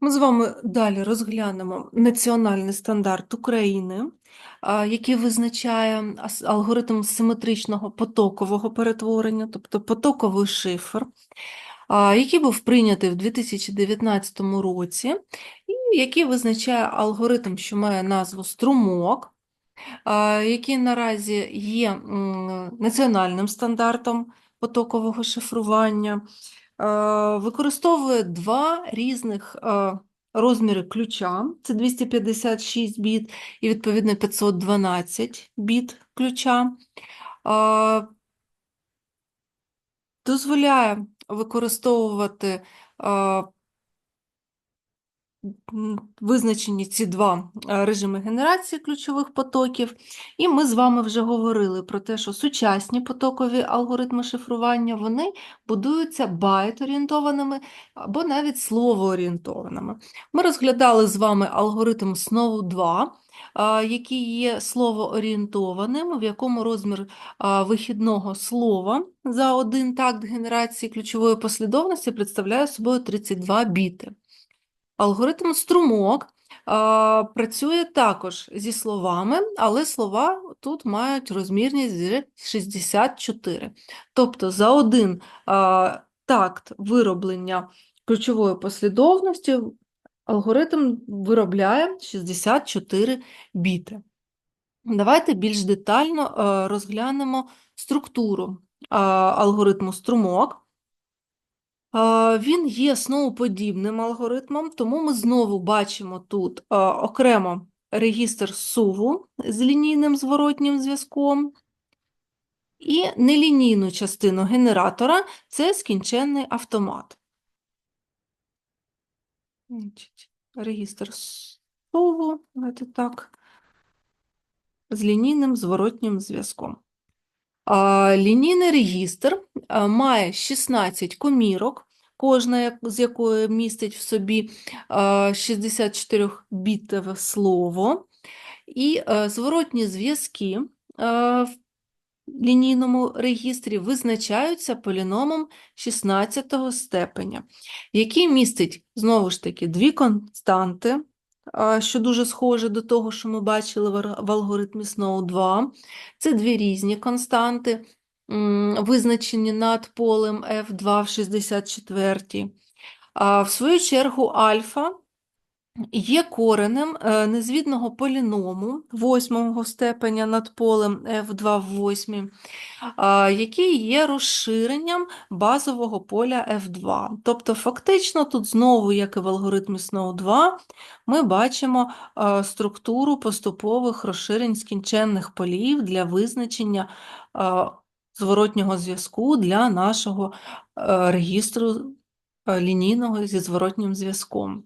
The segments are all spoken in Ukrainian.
Ми з вами далі розглянемо національний стандарт України, який визначає алгоритм симетричного потокового перетворення, тобто потоковий шифр, який був прийнятий в 2019 році, і який визначає алгоритм, що має назву струмок, який наразі є національним стандартом потокового шифрування використовує два різних е, розміри ключа, це 256 біт і відповідно 512 біт ключа. Е, Дозволяє використовувати е, визначені ці два е, режими генерації ключових потоків, і ми з вами вже говорили про те, що сучасні потокові алгоритми шифрування вони будуються байт-орієнтованими або навіть словоорієнтованими. Ми розглядали з вами алгоритм SNOW 2, який є словоорієнтованим, в якому розмір вихідного слова за один такт генерації ключової послідовності представляє собою 32 біти. Алгоритм струмок працює також зі словами, але слова тут мають розмірність 64. Тобто за один такт вироблення ключової послідовності алгоритм виробляє 64 біти. Давайте більш детально розглянемо структуру алгоритму струмок. Він є сновподібним алгоритмом, тому ми знову бачимо тут окремо регістр суву з лінійним зворотнім зв'язком і нелінійну частину генератора – це скінченний автомат. Регістр суву, давайте так, з лінійним зворотнім зв'язком. Лінійний регістр має 16 комірок, кожна з якої містить в собі 64-бітове слово, і зворотні зв'язки в лінійному регістрі визначаються поліномом 16 степеня, який містить, знову ж таки, дві константи, що дуже схоже до того, що ми бачили в алгоритмі SNOW 2. Це дві різні константи, визначені над полем F2 в 64. А в свою чергу альфа є коренем е, незвідного поліному восьмого степеня над полем F2 в восьмій, який є розширенням базового поля F2. Тобто фактично тут знову, як і в алгоритмі SNOW 2, ми бачимо е, структуру поступових розширень скінченних полів для визначення е, зворотнього зв'язку для нашого регістру лінійного зі зворотнім зв'язком.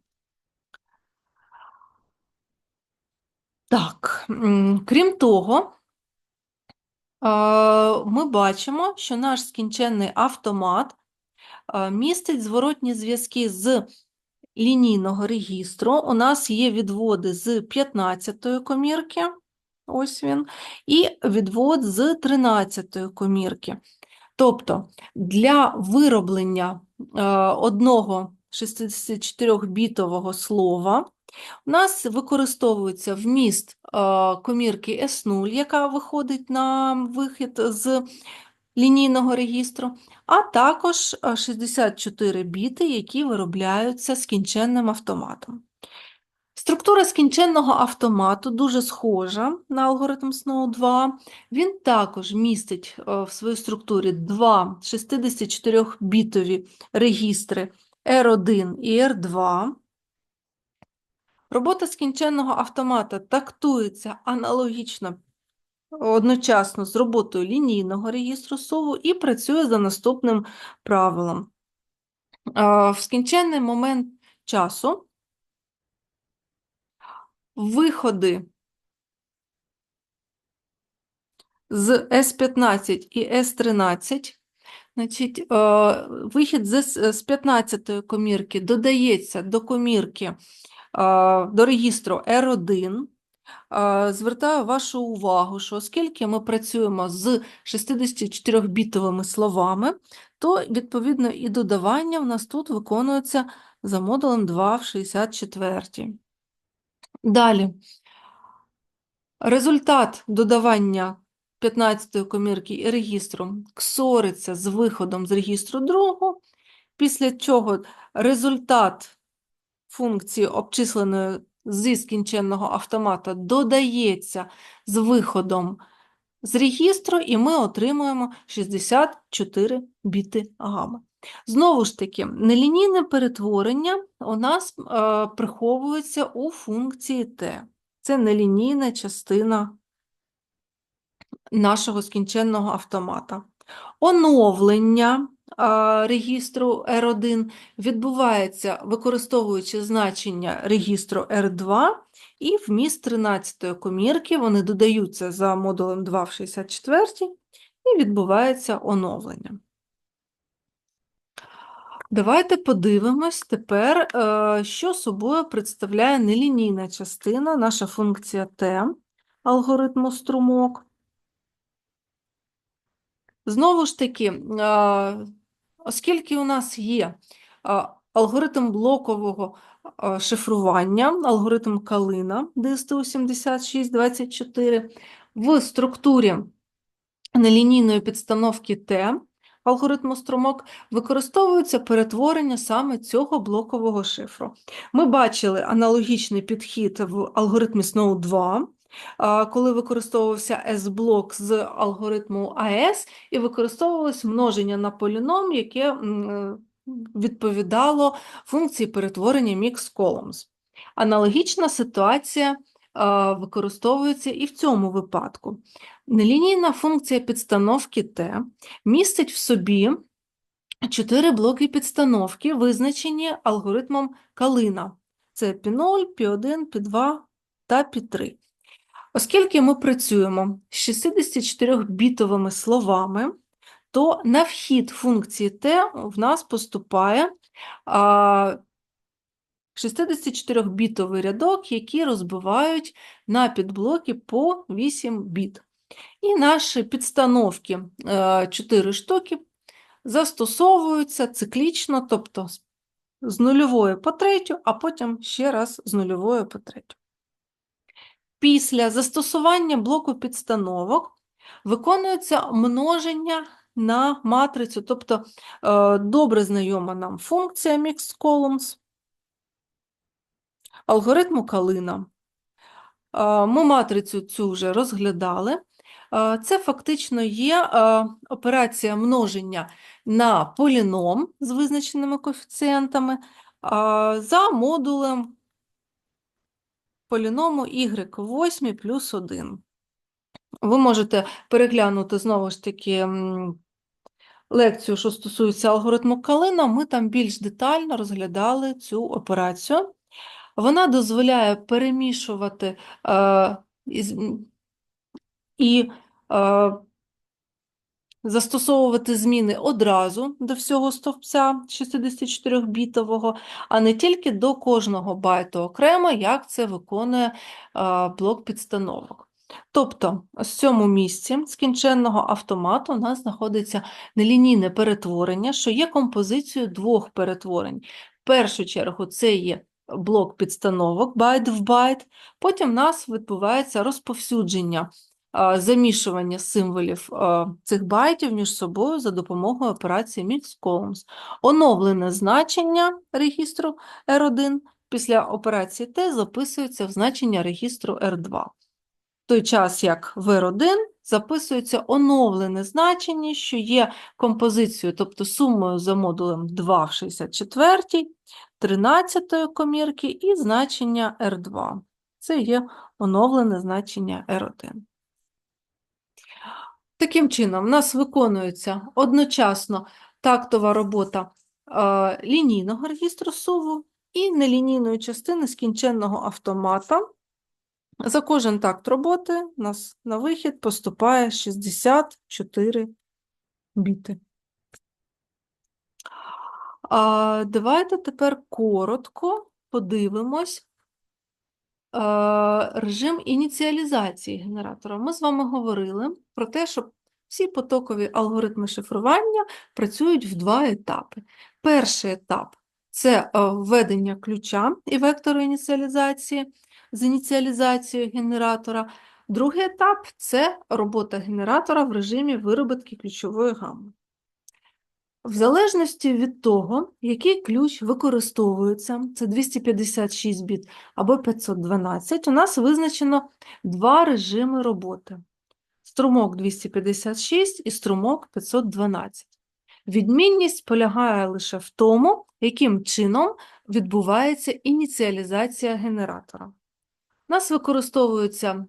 Так, крім того, ми бачимо, що наш скінченний автомат містить зворотні зв'язки з лінійного регістру. У нас є відводи з 15-ї комірки, ось він, і відвод з 13-ї комірки. Тобто для вироблення одного 64-бітового слова у нас використовується вміст е, комірки S0, яка виходить на вихід з лінійного регістру, а також е, 64 біти, які виробляються скінченним автоматом. Структура скінченного автомату дуже схожа на алгоритм SNOW 2. Він також містить е, в своїй структурі два 64-бітові регістри R1 і R2. Робота скінченного автомата тактується аналогічно одночасно з роботою лінійного регістру сову і працює за наступним правилом. В скінченний момент часу виходи з S15 і S13, значить, вихід з с- з 15 комірки додається до комірки, до регістру R1, е, звертаю вашу увагу, що оскільки ми працюємо з 64-бітовими словами, то відповідно і додавання в нас тут виконується за модулем 2 в 64. Далі. Результат додавання 15-ї комірки і регістру ксориться з виходом з регістру другого, після чого результат функції, обчисленої зі скінченного автомата, додається з виходом з регістру, і ми отримуємо 64 біти гами. Знову ж таки, нелінійне перетворення у нас е, приховується у функції t. Це нелінійна частина нашого скінченного автомата. Оновлення регістру R1 відбувається, використовуючи значення регістру R2, і вміст 13-ї комірки вони додаються за модулем 2 в 64 і відбувається оновлення. Давайте подивимось тепер, е, що собою представляє нелінійна частина, наша функція t алгоритму струмок. Знову ж таки, оскільки у нас є алгоритм блокового шифрування, алгоритм Калина DSTU7624, в структурі нелінійної підстановки T алгоритму струмок використовується перетворення саме цього блокового шифру. Ми бачили аналогічний підхід в алгоритмі Snow 2, коли використовувався S-блок з алгоритму AES і використовувалось множення на поліном, яке е, відповідало функції перетворення mix columns. Аналогічна ситуація використовується і в цьому випадку. Нелінійна функція підстановки T містить в собі чотири блоки підстановки, визначені алгоритмом Калина. Це P0, P1, P2 та P3. Оскільки ми працюємо з 64-бітовими словами, то на вхід функції T в нас поступає 64-бітовий рядок, який розбивають на підблоки по 8 біт. І наші підстановки 4 штуки застосовуються циклічно, тобто з нульової по третю, а потім ще раз з нульової по третю. Після застосування блоку підстановок виконується множення на матрицю, тобто е, добре знайома нам функція Mixed Columns, алгоритму Калина. Е, ми матрицю цю вже розглядали. Е, це фактично є операція множення на поліном з визначеними коефіцієнтами за модулем поліному y8 плюс 1. Ви можете переглянути знову ж таки лекцію, що стосується алгоритму Калина, ми там більш детально розглядали цю операцію. Вона дозволяє перемішувати е, і е, застосовувати зміни одразу до всього стовпця 64-бітового, а не тільки до кожного байту окремо, як це виконує блок підстановок. Тобто, в цьому місці скінченного автомату у нас знаходиться нелінійне перетворення, що є композицією двох перетворень. В першу чергу, це є блок підстановок байт в байт, потім в нас відбувається розповсюдження замішування символів цих байтів між собою за допомогою операції Mix Columns. Оновлене значення регістру R1 після операції T записується в значення регістру R2. В той час, як в R1 записується оновлене значення, що є композицією, тобто сумою за модулем 2 в 64, 13 комірки і значення R2. Це є оновлене значення R1. Таким чином, в нас виконується одночасно тактова робота е, лінійного регістру суву і нелінійної частини скінченного автомата. За кожен такт роботи у нас на вихід поступає 64 біти. А Давайте тепер коротко подивимось режим ініціалізації генератора. Ми з вами говорили про те, що всі потокові алгоритми шифрування працюють в два етапи. Перший етап це е, введення ключа і вектору ініціалізації з ініціалізацією генератора. Другий етап це робота генератора в режимі вироботки ключової гами. В залежності від того, який ключ використовується, це 256 біт або 512, у нас визначено два режими роботи: струмок 256 і струмок 512. Відмінність полягає лише в тому, яким чином відбувається ініціалізація генератора. У нас використовується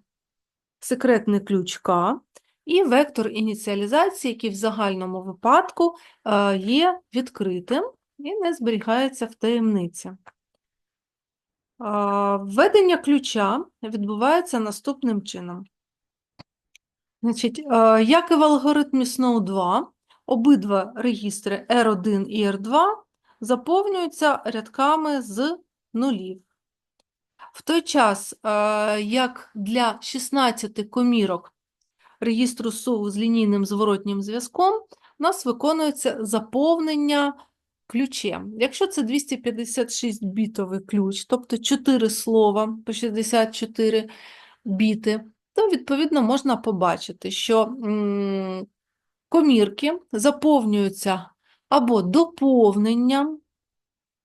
секретний ключ К і вектор ініціалізації, який в загальному випадку е, є відкритим і не зберігається в таємниці. Е, введення ключа відбувається наступним чином. Значить, е, Як і в алгоритмі Snow 2, обидва регістри R1 і R2 заповнюються рядками з нулів. В той час, як для 16 комірок регістру СУВ з лінійним зворотнім зв'язком, у нас виконується заповнення ключем. Якщо це 256-бітовий ключ, тобто 4 слова по 64 біти, то, відповідно, можна побачити, що комірки заповнюються або доповненням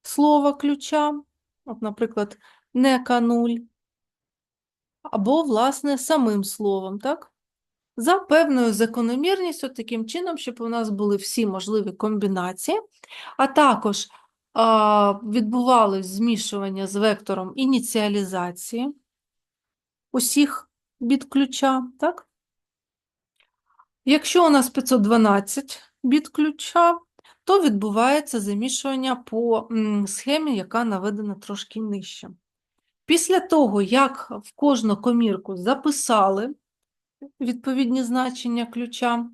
слова ключа, от, наприклад, не К0, або, власне, самим словом, так? за певною закономірністю, таким чином, щоб у нас були всі можливі комбінації, а також відбувалось змішування з вектором ініціалізації усіх біт ключа. Так? Якщо у нас 512 біт ключа, то відбувається замішування по схемі, яка наведена трошки нижче. Після того, як в кожну комірку записали відповідні значення ключа.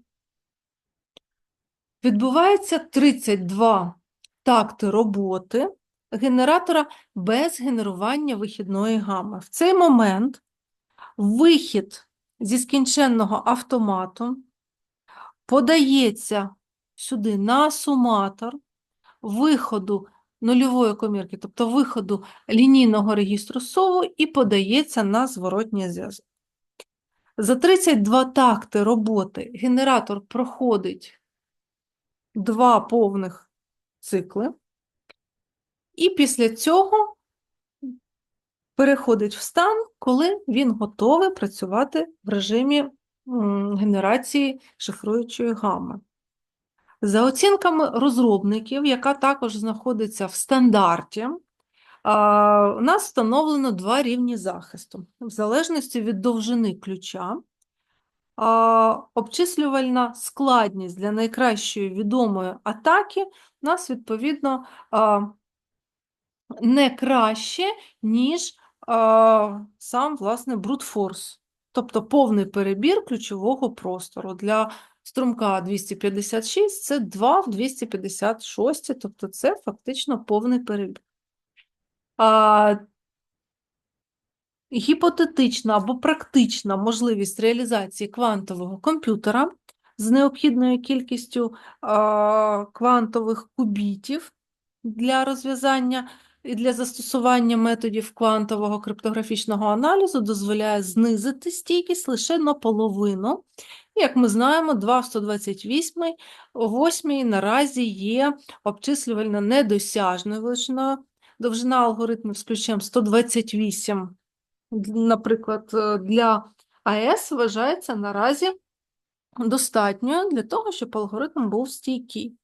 Відбувається 32 такти роботи генератора без генерування вихідної гами. В цей момент вихід зі скінченного автомату подається сюди на суматор виходу нульової комірки, тобто виходу лінійного регістру сову, і подається на зворотній зв'язок. За 32 такти роботи генератор проходить два повних цикли, і після цього переходить в стан, коли він готовий працювати в режимі генерації шифруючої гами. За оцінками розробників, яка також знаходиться в стандарті, у нас встановлено два рівні захисту. В залежності від довжини ключа, обчислювальна складність для найкращої відомої атаки у нас, відповідно, не краще, ніж сам, власне, брутфорс, тобто повний перебір ключового простору. Для струмка 256 це 2 в 256, тобто це фактично повний перебір. А, Гіпотетична або практична можливість реалізації квантового комп'ютера з необхідною кількістю а, квантових кубітів для розв'язання і для застосування методів квантового криптографічного аналізу дозволяє знизити стійкість лише наполовину. Як ми знаємо, 2 в 128 8 наразі є обчислювально недосяжною величиною довжина алгоритмів з ключем 128, наприклад, для АЕС вважається наразі достатньою для того, щоб алгоритм був стійкий.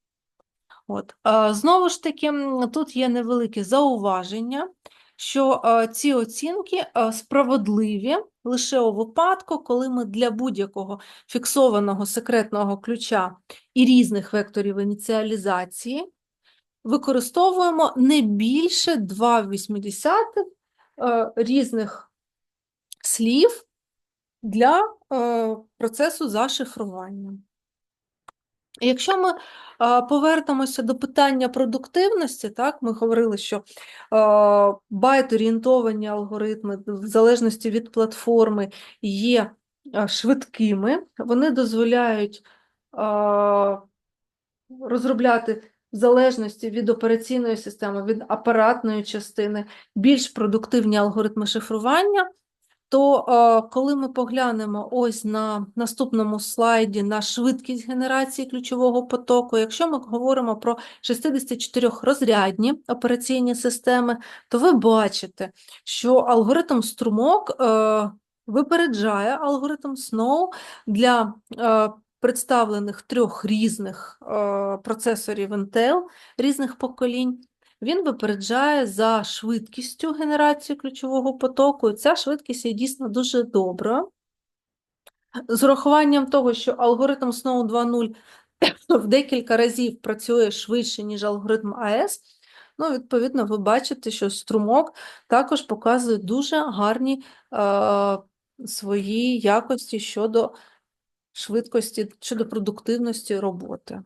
От. Знову ж таки, тут є невелике зауваження, що е, ці оцінки е, справедливі лише у випадку, коли ми для будь-якого фіксованого секретного ключа і різних векторів ініціалізації використовуємо не більше 2,8 е, різних слів для е, процесу зашифрування. Якщо ми повернемося до питання продуктивності, так, ми говорили, що а, байт-орієнтовані алгоритми, в залежності від платформи, є швидкими, вони дозволяють розробляти в залежності від операційної системи, від апаратної частини більш продуктивні алгоритми шифрування, то е, коли ми поглянемо ось на наступному слайді на швидкість генерації ключового потоку, якщо ми говоримо про 64-розрядні операційні системи, то ви бачите, що алгоритм струмок е, випереджає алгоритм Snow для е, представлених трьох різних процесорів Intel різних поколінь. Він випереджає за швидкістю генерації ключового потоку, ця швидкість є дійсно дуже добра. З урахуванням того, що алгоритм Snow 2.0 в декілька разів працює швидше, ніж алгоритм АЕС, ну, відповідно, ви бачите, що струмок також показує дуже гарні е, свої якості щодо швидкості, щодо продуктивності роботи.